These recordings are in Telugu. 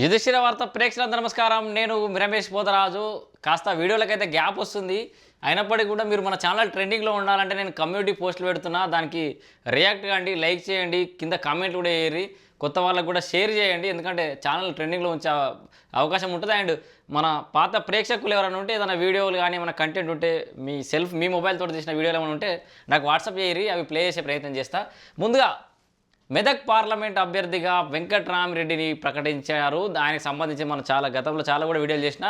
యుధిష్ఠిర వార్త ప్రేక్షకులందరూ నమస్కారం. నేను రమేష్ పోతరాజు. కాస్త వీడియోలకైతే గ్యాప్ వస్తుంది. అయినప్పటికీ కూడా మీరు మన ఛానల్ ట్రెండింగ్లో ఉండాలంటే నేను కమ్యూనిటీ పోస్టులు పెడుతున్నా. దానికి రియాక్ట్ కాండి లైక్ చేయండి కింద కామెంట్ కూడా వేయరి కొత్త వాళ్ళకు కూడా షేర్ చేయండి. ఎందుకంటే ఛానల్ ట్రెండింగ్లో ఉంచే అవకాశం ఉంటుంది. అండ్ మన పాత ప్రేక్షకులు ఎవరైనా ఉంటే ఏదైనా వీడియోలు కానీ ఏమైనా కంటెంట్ ఉంటే మీ సెల్ఫ్ మీ మొబైల్ తోటి తీసిన వీడియోలు ఏమైనా ఉంటే నాకు వాట్సాప్ చేయరి అవి ప్లే చేసే ప్రయత్నం చేస్తా. ముందుగా మెదక్ పార్లమెంట్ అభ్యర్థిగా వెంకట్రామరెడ్డిని ప్రకటించారు. దానికి సంబంధించి మనం చాలా గతంలో చాలా కూడా వీడియోలు చేసిన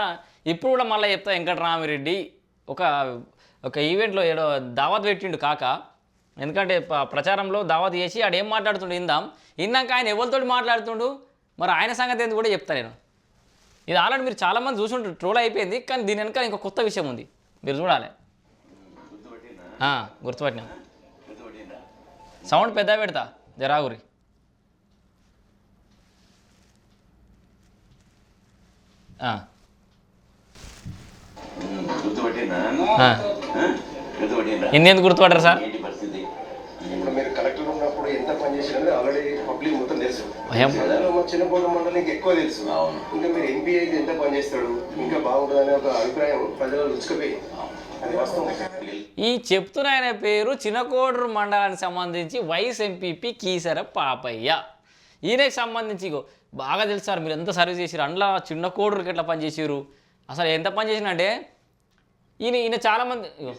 ఇప్పుడు కూడా మళ్ళీ చెప్తా వెంకట్రామరెడ్డి ఒక ఒక ఈవెంట్లో ఏదో దావత్ పెట్టిండు కాక. ఎందుకంటే ప్రచారంలో దావత్ చేసి ఆడు ఏం మాట్లాడుతుండు ఇందాం ఇందాక ఆయన ఎవరితో మాట్లాడుతుండు? మరి ఆయన సంగతి ఏంది కూడా చెప్తా నేను. ఇది ఆల్రెడీ మీరు చాలామంది చూసుంటారు ట్రోల్ అయిపోయింది కానీ దీని వెనకాల ఇంకో కొత్త విషయం ఉంది. మీరు చూడాలి. గుర్తుపట్టినా? సౌండ్ పెద్ద పెడతా. జరాగురి. ఇన్నేందుకు గుర్తుపడ్డారు సార్? ఏంటి పరిస్థితి? ఇప్పుడు మీరు కలెక్టర్ ఉన్నప్పుడు ఎంత పని చేసినది ఆల్రెడీ పబ్లిక్ మొత్తం తెలుసు. భయం. ప్రజలు మా చిన్నపోటు మండలం ఇంకా ఎక్కువ తెలుసు. అవును. ఇంకా మీరు ఎంపీ అయితే ఎంత పని చేస్తాడు? ఇంకా బాగుంటుందనే ఒక అభిప్రాయం ప్రజలు ఈ చెప్తున్న ఆయన పేరు చినకోడూరు మండలానికి సంబంధించి వైస్ ఎంపీపీ కీసర పాపయ్య. ఈయనకి సంబంధించి ఇగో బాగా తెలుసు సార్ మీరు ఎంత సర్వీస్ చేసారు అందులో చిన్న కోడూరుకి ఎట్లా పనిచేసారు అసలు ఎంత పని చేసినంటే ఈయన ఈయన చాలామంది ఇగో.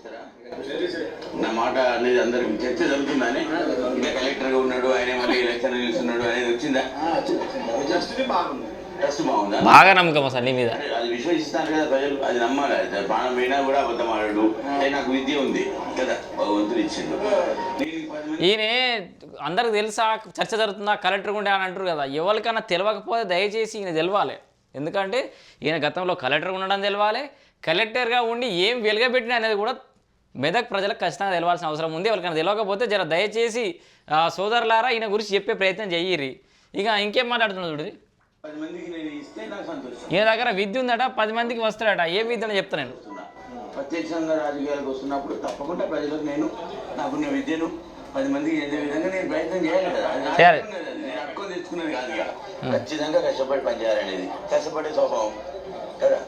నా మాట అనేది అందరికి చర్చ జరుగుతుందని ఇంకా కలెక్టర్గా ఉన్నాడు ఆయన మళ్ళీ ఎలక్షన్ నిలుస్తున్నాడు అనేది వచ్చిందా? ట్రస్ట్ బాగుందా. బాగా నమ్మకం అసలు నీ మీద. అది విశ్వసిస్తాను కదా ప్రజలు అది నమ్మాలి. ప్రాణం పోయినా కూడా అబద్ధం ఆడాడు. నాకు విద్య ఉంది కదా? భగవంతుడు ఇచ్చిండు. ఈయన అందరికి తెలుసా చర్చ జరుగుతుందా కలెక్టర్ ఉండే అని అంటారు కదా. ఎవరికైనా తెలియకపోతే దయచేసి ఈయన తెలవాలి. ఎందుకంటే ఈయన గతంలో కలెక్టర్ ఉండడం తెలవాలి. కలెక్టర్గా ఉండి ఏం వెలుగబెట్టిన అనేది కూడా మెదక్ ప్రజలకు ఖచ్చితంగా తెలవాల్సిన అవసరం ఉంది. ఎవరికైనా తెలియకపోతే జర దయచేసి ఆ, సోదరులారా ఈయన గురించి చెప్పే ప్రయత్నం చెయ్యిరి ఇక ఇంకేం మాట్లాడుతున్నాడు చూడు? నేను నాకు ఈయన దగ్గర విద్య ఉందట పది మందికి వస్తాడట. ఏ విద్య అని చెప్తా నేను. వస్తున్నా. ప్రత్యక్షంగా రాజకీయాలకు వస్తున్నప్పుడు తప్పకుండా ప్రజలకు నేను నాకున్న విద్యను పది మందికి చెందే విధంగా నేను ప్రయత్నం చేయాలి కదా. నేను హక్కు తెచ్చుకున్నది కాదు ఇక. ఖచ్చితంగా కష్టపడి పనిచేయాలనేది. కష్టపడే స్వభావం. కదా.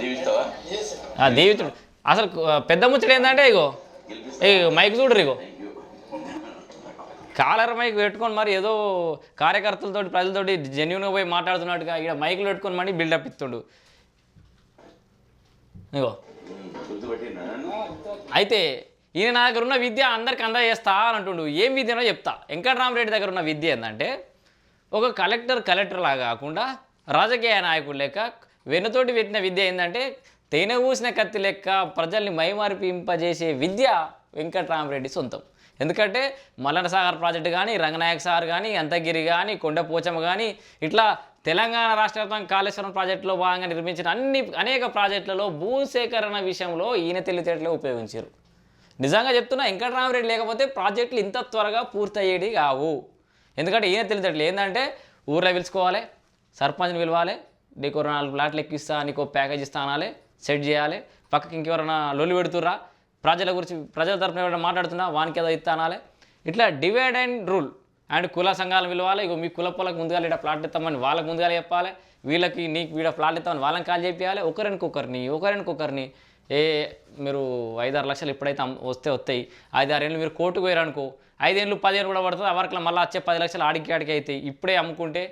దీవిస్తావా? ఆ దేవితుడు. అసలు పెద్ద ముచ్చట ఏంటంటే ఇగో ఏ మైక్ చూడరు ఇగో. కాలర్ మైక్ పెట్టుకొని మరి ఏదో కార్యకర్తలతో ప్రజలతోటి జెన్యున్గా పోయి మాట్లాడుతున్నట్టుగా ఇక్కడ మైకులు పెట్టుకొని మనీ బిల్డప్ ఇస్తుండు. ఇగో అయితే ఈయన నా దగ్గర ఉన్న విద్య అందరికి అందజేస్తా అని అంటుండు. ఏం విద్యనో చెప్తా. వెంకటరామరెడ్డి దగ్గర ఉన్న విద్య ఏంటంటే ఒక కలెక్టర్ కలెక్టర్ లాగా కాకుండా రాజకీయ నాయకుడు లెక్క వెనుతోటి పెట్టిన విద్య ఏంటంటే తేనె ఊసిన కత్తి లెక్క ప్రజల్ని మైమార్పింపజేసే విద్య వెంకటరామరెడ్డి సొంతం. ఎందుకంటే మల్లన సాగర్ ప్రాజెక్టు కానీ రంగనాయక సార్ కానీ అంతగిరి కానీ కొండపోచమ్మ కానీ ఇట్లా తెలంగాణ రాష్ట్ర వ్యాప్తంగా కాళేశ్వరం ప్రాజెక్టులో భాగంగా నిర్మించిన అన్ని అనేక ప్రాజెక్టులలో భూసేకరణ విషయంలో ఈయన తెలివితేటలే ఉపయోగించారు. నిజంగా చెప్తున్నా వెంకటరామరెడ్డి లేకపోతే ప్రాజెక్టులు ఇంత త్వరగా పూర్తయ్యేది కావు. ఎందుకంటే ఈయన తెలివితేటలు ఏంటంటే ఊర్లో పిలుచుకోవాలి సర్పంచ్ని పిలవాలి నీకు ఒక నాలుగు ప్లాట్లు ఎక్కిస్తా నీకు ఒక ప్యాకేజ్ ఇస్తా అనాలి సెట్ చేయాలి పక్కకి ఇంకెవరైనా లొల్లి పెడుతుర్రా ప్రజల గురించి ప్రజల తరపున ఎవరైనా మాట్లాడుతున్నా వానికి ఏదో ఇస్తా అనాలి. ఇట్లా డివైడ్ అండ్ రూల్ అండ్ కుల సంఘాలు పిలవాలి ఇగో మీ కుల పొలకు ముందుగా ఇక్కడ ప్లాట్ ఇస్తామని వాళ్ళకు ముందుగా చెప్పాలి. వీళ్ళకి నీకు వీడ ప్లాట్ ఇస్తామని వాళ్ళని కాల్ చేయాలి ఒకరినికొకరిని ఒకరినికొకరిని. ఏ మీరు ఐదారు లక్షలు ఎప్పుడైతే వస్తే వస్తాయి ఐదారేళ్ళు మీరు కోర్టుకు పోయారనుకో ఐదేళ్ళు పదిహేను కూడా పడుతుంది? ఆ వరకు మళ్ళీ వచ్చే పది లక్షలు ఆడికి ఆడికి అవుతాయి ఇప్పుడే అమ్ముకుంటే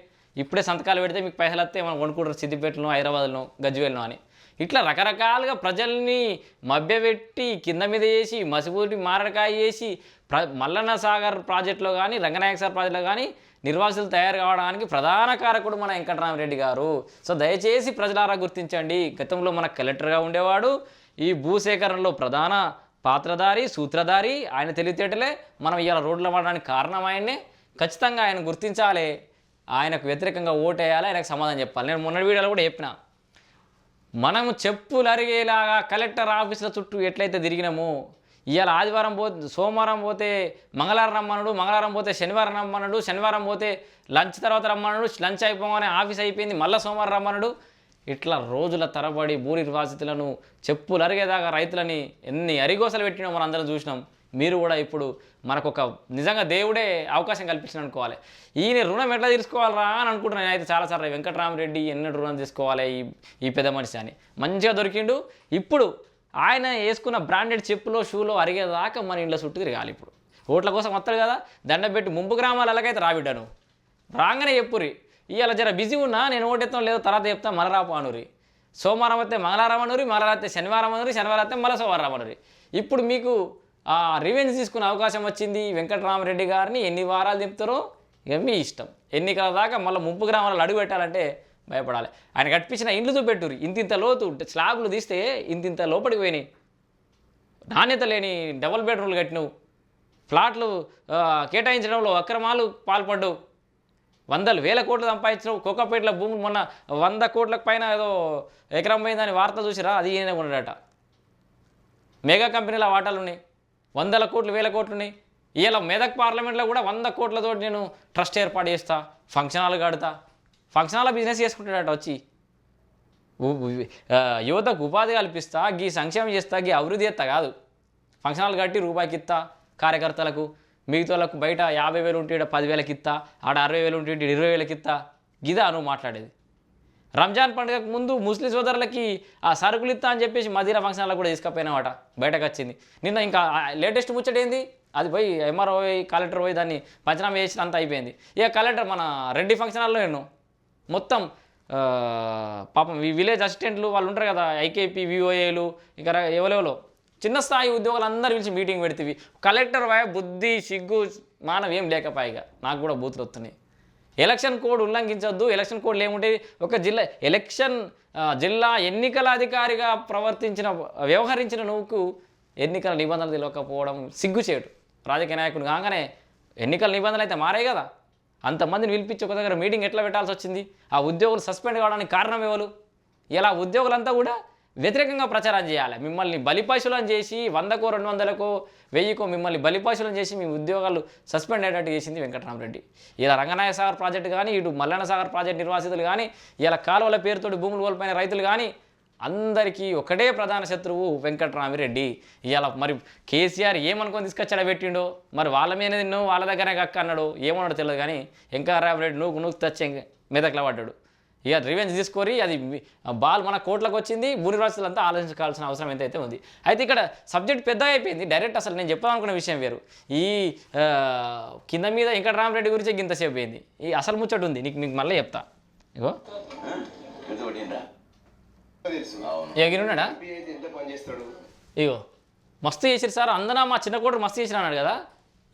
ఇప్పుడే సంతకాలు పెడితే మీకు పైసలు వస్తే మనం వండుకుంటారు సిద్దిపేటలో హైదరాబాద్లో గజ్వేల్లో అని. ఇట్లా రకరకాలుగా ప్రజల్ని మభ్యపెట్టి కింద మీద చేసి మసిపూరి మారడకాయ చేసి ప్ర మల్లన్న సాగర్ ప్రాజెక్టులో కానీ రంగనాయక సార్ ప్రాజెక్టులో కానీ నిర్వాసితులు తయారు కావడానికి ప్రధాన కారకుడు మన వెంకటరామరెడ్డి గారు. సో దయచేసి ప్రజలారా గుర్తించండి గతంలో మన కలెక్టర్గా ఉండేవాడు ఈ భూసేకరణలో ప్రధాన పాత్రధారి సూత్రధారి ఆయన తెలివితేటలే మనం ఇవాళ రోడ్లు అవ్వడానికి కారణం ఆయన్నే. ఖచ్చితంగా ఆయన గుర్తించాలి. ఆయనకు వ్యతిరేకంగా ఓటేయాలి ఆయనకు సమాధానం చెప్పాలి. నేను మొన్నటి వీడియోలో కూడా చెప్పిన. మనము చెప్పులు అరిగేలాగా కలెక్టర్ ఆఫీసుల చుట్టూ ఎట్లయితే తిరిగినామో ఇవాళ ఆదివారం పోతే సోమవారం పోతే మంగళవారం రమ్మనుడు మంగళవారం పోతే శనివారం రమ్మనుడు శనివారం పోతే లంచ్ తర్వాత రమ్మనుడు లంచ్ అయిపోగానే ఆఫీస్ అయిపోయింది మళ్ళీ సోమవారం రమ్మనుడు ఇట్లా రోజుల తరబడి భూ నిర్వాసితులను చెప్పులు అరిగేదాకా రైతులని ఎన్ని అరిగోసలు పెట్టినో మనం చూసినాం. మీరు కూడా ఇప్పుడు మనకు ఒక నిజంగా దేవుడే అవకాశం కల్పించిన అనుకోవాలి ఈయన రుణం ఎట్లా తీసుకోవాలరా అని అనుకుంటున్నాను నేనైతే చాలాసార్లు వెంకటరామరెడ్డి ఎన్నడు రుణం తీసుకోవాలి ఈ ఈ పెద్ద మనిషి అని. మంచిగా దొరికిండు. ఇప్పుడు ఆయన వేసుకున్న బ్రాండెడ్ చెప్పులో షూలో అరిగేదాకా మన ఇంట్లో చుట్టూ తిరగాలి ఇప్పుడు. ఓట్ల కోసం వస్తాడు కదా. దండం పెట్టి ముంపు గ్రామాలు ఎలాగైతే రాబిడ్డాను. రాగానే చెప్పురి ఇవాళ జర బిజీ ఉన్నా నేను ఓటెత్తాం లేదో తర్వాత చెప్తా మలరాపు రాపు అనురి సోమవారం అయితే మంగళవారం అనురి మంగళవారం అయితే శనివారం అనురి శనివారం అయితే మళ్ళీ సోమవారం అనురి ఇప్పుడు మీకు రివెంజ్ తీసుకునే అవకాశం వచ్చింది వెంకటరామరెడ్డి గారిని. ఎన్ని వారాలు చెప్తారో ఇక మీ ఇష్టం. ఎన్నికల దాకా మళ్ళీ ముప్పు గ్రామాలలో అడుగు పెట్టాలంటే భయపడాలి. ఆయన కట్టించిన ఇండ్లు చూపెట్టురు ఇంతింత లోతు స్లాబ్లు తీస్తే ఇంతింత లోపలికి పోయినాయి. నాణ్యత లేని డబుల్ బెడ్రూమ్లు కట్టినవు. ఫ్లాట్లు కేటాయించడంలో అక్రమాలు పాల్పడ్డావు. వందలు వేల కోట్లు సంపాదించినావు. కోకపేటల భూములు మొన్న వంద కోట్లకు పైన ఏదో ఎకరం పోయిందని వార్త చూసిరా? అది ఈయన ఉన్నాడట మెగా కంపెనీల వాటాలు ఉన్నాయి వందల కోట్లు వేల కోట్లు ఉన్నాయి ఇలా మెదక్ పార్లమెంట్లో కూడా వంద కోట్లతో నేను ట్రస్ట్ ఏర్పాటు చేస్తా ఫంక్షన్ హాల్ కడతా. ఫంక్షన్ హాల్ బిజినెస్ చేసుకుంటాడట వచ్చి. యువతకు ఉపాధి కల్పిస్తా గీ సంక్షేమం చేస్తా గీ అభివృద్ధి చేస్తా కాదు. ఫంక్షన్ హాల్ కట్టి రూపాయికి ఇస్తా కార్యకర్తలకు మిగతాలకు బయట యాభై వేలు ఉంటే పదివేలకి ఇస్తా ఆడ అరవై వేలు ఉంటే ఇరవై వేలకి ఇస్తా గిదా నువ్వు మాట్లాడేది. రంజాన్ పండుగకు ముందు ముస్లిం సోదరులకి ఆ సరుకులు ఇస్తా అని చెప్పేసి మదీనా ఫంక్షన్లో కూడా తీసుకపోయినావాట బయటకు వచ్చింది. నిన్న ఇంకా లేటెస్ట్ ముచ్చట ఏంది? అది పోయి ఎంఆర్ఓ కలెక్టర్ పోయి దాన్ని పంచనామా చేసిన అయిపోయింది. ఇక కలెక్టర్ మన రెడ్డి ఫంక్షన్ హాల్లో నేను మొత్తం పాపం ఈ విలేజ్ అసిస్టెంట్లు వాళ్ళు ఉంటారు కదా ఐకేపీ విఓఏలు ఇంకా ఎవరెవలో చిన్న స్థాయి ఉద్యోగులు అందరూ పిలిచి మీటింగ్ పెడితే కలెక్టర్ వాయ బుద్ధి సిగ్గు మానవ ఏం లేకపాయిగా నాకు కూడా బూతులు వస్తున్నాయి. ఎలక్షన్ కోడ్ ఉల్లంఘించొద్దు. ఎలక్షన్ కోడ్ ఏముంటే ఒక జిల్లా ఎలక్షన్ జిల్లా ఎన్నికల అధికారిగా ప్రవర్తించిన వ్యవహరించిన నువ్వుకు ఎన్నికల నిబంధనలు తెలియకపోవడం సిగ్గుచేటు. రాజకీయ నాయకుడు కాగానే ఎన్నికల నిబంధనలు అయితే మారాయి కదా. అంతమందిని పిలిపించి ఒక దగ్గర మీటింగ్ ఎట్లా పెట్టాల్సి వచ్చింది? ఆ ఉద్యోగులు సస్పెండ్ కావడానికి కారణం ఎవరు? ఇలా ఉద్యోగులంతా కూడా వ్యతిరేకంగా ప్రచారం చేయాలి. మిమ్మల్ని బలిపశులను చేసి వందకో రెండు వందలకో వెయ్యికో మిమ్మల్ని బలిపశులను చేసి మీ ఉద్యోగాలు సస్పెండ్ అయ్యేటట్టు చేసింది వెంకటరామరెడ్డి. ఇలా రంగనాయ సాగర్ ప్రాజెక్టు కానీ ఇటు మల్లన్న సాగర్ ప్రాజెక్ట్ నిర్వాసితులు కానీ ఇలా కాలువల పేరుతోటి భూములు కోల్పోయిన రైతులు కానీ అందరికీ ఒకటే ప్రధాన శత్రువు వెంకటరామిరెడ్డి. ఇవాళ మరి కేసీఆర్ ఏమనుకొని తీసుకొచ్చాడో పెట్టిండో మరి వాళ్ళ మీద నువ్వు వాళ్ళ దగ్గరే కక్క అన్నాడు ఏమన్నాడో తెలియదు కానీ వెంకటరామిరెడ్డి నువ్వు నువ్వు తెచ్చే మెదక్లో పడ్డాడు ఇక రివెంజ్ తీసుకొని అది బాల్ మన కోట్లకు వచ్చింది భూని రాష్ట్రాలంతా ఆలోచించాల్సిన అవసరం ఎంతైతే ఉంది. అయితే ఇక్కడ సబ్జెక్ట్ పెద్దగా అయిపోయింది. డైరెక్ట్ అసలు నేను చెప్పాలనుకున్న విషయం వేరు. ఈ కింద మీద వెంకటరామరెడ్డి గురించి గింతసేపు అయింది. ఈ అసలు ముచ్చట ఉంది. నీకు నీకు మళ్ళీ చెప్తా. ఇగో. ఎగిరినాడా చేస్తాడు? ఇగో. మస్తు చేసిరు సార్. అందనా మా చిన్న కోటరు మస్తు చేసిన అన్నాడు కదా.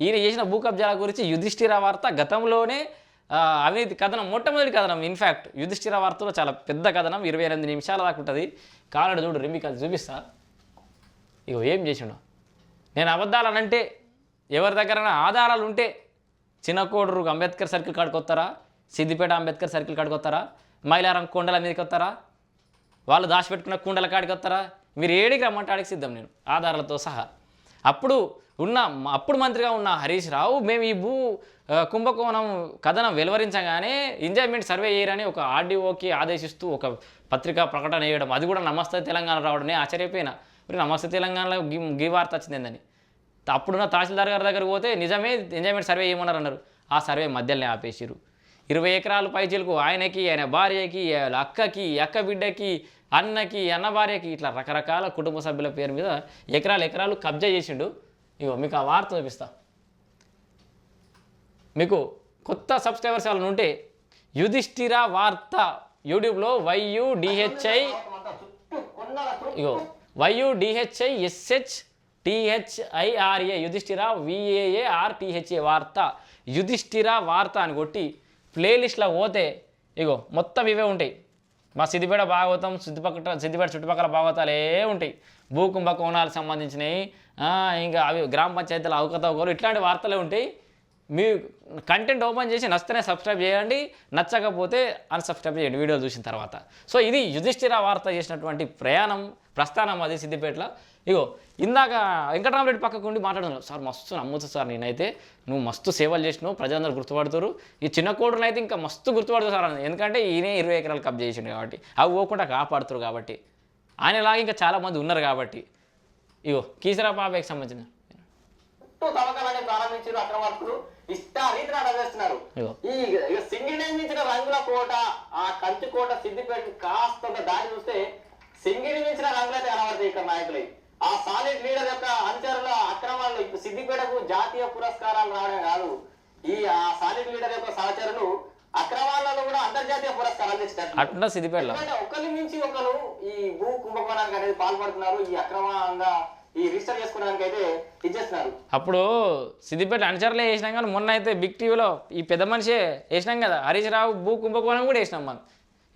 ఈయన చేసిన భూ కబ్జాల గురించి యుధిష్ఠిర వార్త గతంలోనే అవినీతి కథనం మొట్టమొదటి కథనం. ఇన్ఫ్యాక్ట్ యుధిష్ఠిర వార్తలో చాలా పెద్ద కథనం. ఇరవై ఎనిమిది నిమిషాల దాకా ఉంటుంది. కాలడు చూడు మీకు కథ చూపిస్తా. ఇగో ఏం చేసిండు. నేను అబద్ధాలనంటే ఎవరి దగ్గర ఆధారాలు ఉంటే చిన్న కోడరు అంబేద్కర్ సర్కిల్ కాడికి వస్తారా? సిద్దిపేట అంబేద్కర్ సర్కిల్ కాడికి వస్తారా? మైలారం కొండల మీదకి వస్తారా? వాళ్ళు దాచిపెట్టుకున్న కుండల కాడికి వస్తారా? మీరు ఏడికి రమ్మంటే ఆడికి సిద్ధం నేను. ఆధారాలతో సహా. అప్పుడు ఉన్న అప్పుడు మంత్రిగా ఉన్న హరీష్ రావు మేము ఈ భూ కుంభకోణం కథనం వెలువరించగానే ఎంజాయ్మెంట్ సర్వే చేయరని ఒక ఆర్డీఓకి ఆదేశిస్తూ ఒక పత్రికా ప్రకటన వేయడం. అది కూడా నమస్తే తెలంగాణ రావడమే ఆశ్చర్యపోయినా. మరి నమస్తే తెలంగాణలో గి గీ వార్త వచ్చిందని అప్పుడున్న తహసీల్దార్ గారి దగ్గర పోతే నిజమే ఎంజాయ్మెంట్ సర్వే చేయమన్నారు అన్నారు ఆ సర్వే మధ్యలోనే ఆపేసిరు ఇరవై ఎకరాలు పైచీలకు ఆయనకి ఆయన భార్యకి అక్కకి అక్క బిడ్డకి అన్నకి అన్న భార్యకి ఇట్లా రకరకాల కుటుంబ సభ్యుల పేరు మీద ఎకరాలు ఎకరాలు కబ్జా చేసిండు. ఇగో మీకు ఆ వార్త చూపిస్తా. మీకు కొత్త సబ్స్క్రైబర్స్ వాళ్ళని ఉంటే యుధిష్ఠిర వార్త యూట్యూబ్లో Y U D H I ego Y U D H I S H T H I R A Yudhishthira V A A R T H A Vaarta Yudhishthira Vaarta అని కొట్టి ప్లేలిస్ట్లో పోతే ఇగో మొత్తం ఇవే ఉంటాయి. మా సిద్దిపేట భాగవతం సిద్దిపక్కల సిద్దిపేట చుట్టుపక్కల భాగవతాలే ఉంటాయి. భూ కుంభకోణాలకు సంబంధించినవి ఇంకా అవి గ్రామ పంచాయతీల అవకతవకలు ఇట్లాంటి వార్తలే ఉంటాయి. మీ కంటెంట్ ఓపెన్ చేసి నచ్చితేనే సబ్స్క్రైబ్ చేయండి నచ్చకపోతే అన్సబ్స్క్రైబ్ చేయండి వీడియోలు చూసిన తర్వాత. సో ఇది యుధిష్ఠిర వార్త చేసినటువంటి ప్రయాణం ప్రస్థానం అది సిద్దిపేటలో. ఇగో ఇందాక వెంకటరామరెడ్డి పక్కకు ఉండి మాట్లాడుతున్నాను సార్ మస్తు నమ్ముతా సార్ నేనైతే. నువ్వు మస్తు సేవలు చేసినావు ప్రజలందరూ గుర్తుపడుతారు ఈ చిన్న కోడును అయితే ఇంకా మస్తు గుర్తుపడుతుంది సార్. ఎందుకంటే ఈయనే ఇరవై ఎకరాలు కబ్జా చేసిండు కాబట్టి. అవి పోకుండా కాపాడుతారు కాబట్టి. ఆయనలాగా ఇంకా చాలామంది ఉన్నారు కాబట్టి. ఇగో కీసరా బాబాయ్కి సంబంధించిన తవ్వకాలని ప్రారంభించారు అక్రమార్కులు. ఇష్ట రీతిని అడగేస్తున్నారు ఇగో. ఈ ఇక సింగిల్ నిర్మించిన రంగుల కోట ఆ కంచు కోట సిద్దిపేట కాస్తంత దారి చూస్తే రంగులైతే కనబడతాయి ఇక్కడ నాయకులు ఆ సాలిడ్ లీడర్ యొక్క అనుచరుల అక్రమాలు సిద్దిపేటకు జాతీయ పురస్కారాలు రావడం కాదు. ఈ ఆ సాలిడ్ లీడర్ యొక్క సహచరులు అక్రమాలలో కూడా అంతర్జాతీయ పురస్కారాలు సిద్దిపేటలో. ఎందుకంటే ఒకరి నుంచి ఒకరు ఈ భూ కుంభకోణానికి అనేది పాల్పడుతున్నారు. ఈ అక్రమంగా ఈ రిజిస్టర్ చేసుకోవడానికి అయితే ఇచ్చేస్తున్నారు. అప్పుడు సిద్దిపేట అనుచరులే వేసినాం కానీ మొన్న అయితే బిగ్ టీవీలో ఈ పెద్ద మనిషే వేసినాం కదా. హరీష్ రావు భూ కుంభకోణం కూడా వేసినాం మనం.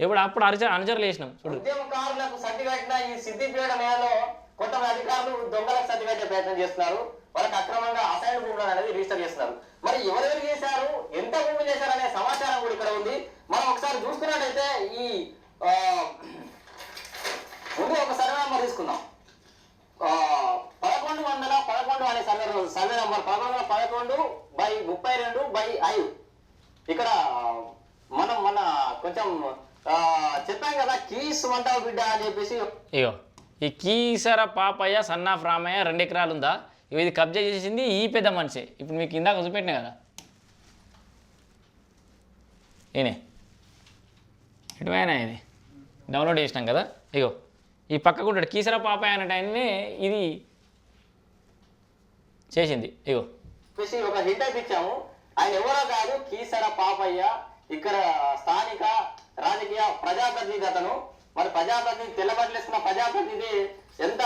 ఇప్పుడు అప్పుడు అనుచరులు వేసినాం. చూడు. ఉద్యమకారులకు కట్టిన ఈ సిద్దిపేట నేలలో కొంతమంది అధికారులు దొంగలకు సర్టిఫికేట్ ప్రయత్నం చేస్తున్నారు. వాళ్ళకి అక్రమంగా అసైన్ భూములు అనేది రిజిస్టర్ చేస్తున్నారు. మరి ఎవరెవరు చేశారు? ఎంత భూములు చేశారు అనే సమాచారం కూడా ఇక్కడ ఉంది మనం ఒకసారి చూసుకున్నట్టయితే ఈ ఆ, ముందు ఒక సర్వే నెంబర్ తీసుకుందాం ఆ, పదకొండు వందల పదకొండు అనే సర్వే సర్వే నెంబర్ పదకొండు వందల పదకొండు బై ముప్పై రెండు బై ఐదు ఇక్కడ మనం మన కొంచెం ఆ, చెప్పాం కదా కీస్ వంటావు బిడ్డ అని చెప్పేసి ఇగో ఈ కీసర పాపయ్య సన్నాఫ్ రామయ్య రెండు ఎకరాలు ఉందా ఇవి ఇది కబ్జా చేసింది ఈ పెద్ద మనిషే. ఇప్పుడు మీకు ఇందాక చూపెట్టినా కదా? ఈయనే. ఎటువైనా ఇది. డౌన్లోడ్ చేసినాం కదా? ఇగో. ఈ పక్కకు ఉంటాడు. కీసర పాపయ్య అనే ఆయననే ఇది చేసింది. ఇగో. ఒక హిట్ ఇచ్చాము. ఆయన ఎవరో కాదు కీసర పాపయ్య ఇక్కడ స్థానిక రాజకీయ ప్రజాప్రతినిధి అతను. మరి ప్రజాప్రతినిధి ప్రజాప్రతినిధి ఎంత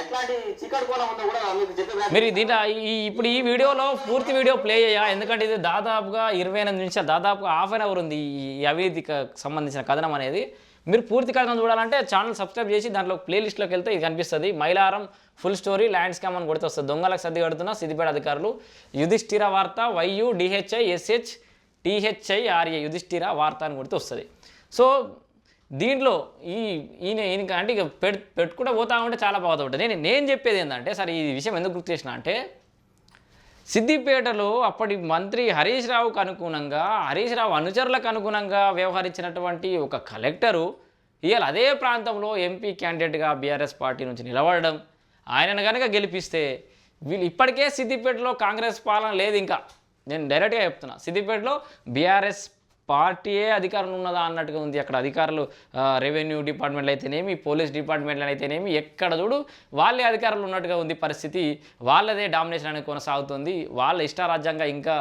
ఎట్లాంటి చీకటి ఉందో కూడా మీకు చెప్పే మీరు దీంట్లో ఈ ఇప్పుడు ఈ వీడియోలో పూర్తి వీడియో ప్లే చేయ ఎందుకంటే ఇది దాదాపుగా ఇరవై ఎనిమిది నిమిషాలు దాదాపుగా హాఫ్ అన్ అవర్ ఉంది ఈ అవినీతికి సంబంధించిన కథనం అనేది. మీరు పూర్తి కథనం చూడాలంటే ఛానల్ సబ్స్క్రైబ్ చేసి దాంట్లో ప్లేలిస్ట్లోకి వెళ్తే ఇది కనిపిస్తుంది. Mailaram full story land scam అని కొడితే వస్తుంది దొంగలకు సర్ది కడుతున్న సిద్దిపేట అధికారులు. Yudhishthira Vartha Y U D H I S H T H I R A Yudhishthira Vartha అని కొడితే వస్తుంది సో దీంట్లో ఈ ఈయన ఈయన అంటే ఇక పెట్ పెట్టుకుంటూ పోతా ఉంటే చాలా బాగుంటుంది నేను నేను చెప్పేది ఏంటంటే సరే ఈ విషయం ఎందుకు గుర్తు చేసిన అంటే సిద్దిపేటలో అప్పటి మంత్రి హరీష్ రావుకు అనుగుణంగా హరీష్ రావు అనుచరులకు అనుగుణంగా వ్యవహరించినటువంటి ఒక కలెక్టరు ఇవాళ అదే ప్రాంతంలో ఎంపీ క్యాండిడేట్గా బీఆర్ఎస్ పార్టీ నుంచి నిలబడడం ఆయనను కనుక గెలిపిస్తే వీళ్ళు ఇప్పటికే సిద్దిపేటలో కాంగ్రెస్ పాలన లేదు ఇంకా. నేను డైరెక్ట్గా చెప్తున్నా సిద్దిపేటలో బీఆర్ఎస్ పార్టీయే అధికారం ఉన్నదా అన్నట్టుగా ఉంది. అక్కడ అధికారులు రెవెన్యూ డిపార్ట్మెంట్లు అయితేనేమి పోలీస్ డిపార్ట్మెంట్లు అయితేనేమి ఎక్కడ చూడు వాళ్ళే అధికారులు ఉన్నట్టుగా ఉంది పరిస్థితి. వాళ్ళదే డామినేషన్ అనేది కొనసాగుతుంది. వాళ్ళ ఇష్టారాజ్యంగా ఇంకా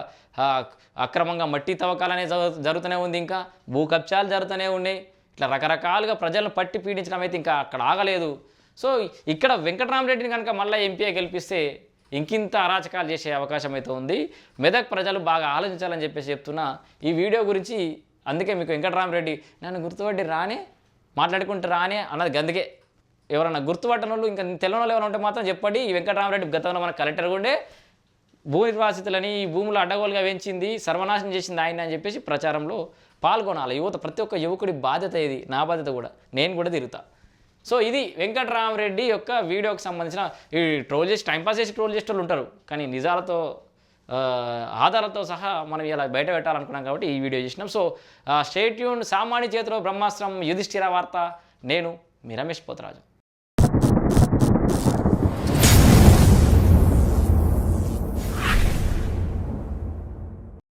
అక్రమంగా మట్టి తవ్వకాలనే జరుగుతూనే ఉంది ఇంకా. భూ కబ్జాలు జరుగుతూనే ఉన్నాయి. ఇట్లా రకరకాలుగా ప్రజలను పట్టి పీడించడం అయితే ఇంకా అక్కడ ఆగలేదు. సో ఇక్కడ వెంకటరామరెడ్డిని కనుక మళ్ళీ ఎంపీఏ గెలిపిస్తే ఇంకింత అరాచకాలు చేసే అవకాశం అయితే ఉంది. మెదక్ ప్రజలు బాగా ఆలోచించాలని చెప్పేసి చెప్తున్నా. ఈ వీడియో గురించి అందుకే మీకు వెంకటరామరెడ్డి నన్ను గుర్తుపట్టి రానే మాట్లాడుకుంటే రానే అన్నది గందుకే. ఎవరన్నా గుర్తుపట్టని వాళ్ళు ఇంకా తెలియని వాళ్ళు ఎవరైనా ఉంటే మాత్రం చెప్పండి. ఈ వెంకటరామరెడ్డి గతంలో మన కలెక్టర్ ఉండే భూ నిర్వాసితులని ఈ భూములు అడ్డగోలుగా పెంచింది సర్వనాశనం చేసింది ఆయన అని చెప్పేసి ప్రచారంలో పాల్గొనాలి. యువత ప్రతి ఒక్క యువకుడి బాధ్యత ఇది నా బాధ్యత కూడా. నేను కూడా తిరుగుతా. సో ఇది వెంకటరామరెడ్డి యొక్క వీడియోకి సంబంధించిన ఈ ట్రోల్ చేసి టైంపాస్ చేసి ట్రోల్ చేసే వాళ్ళు ఉంటారు. కానీ నిజాలతో ఆధారాలతో సహా మనం ఇలా బయట పెట్టాలనుకున్నాం కాబట్టి ఈ వీడియో చేసినాం. సో స్టేట్యూన్ సామాన్య చేతిలో బ్రహ్మాస్త్రం యుధిష్ఠిర వార్త నేను మీ రమేష్ పోతరాజు.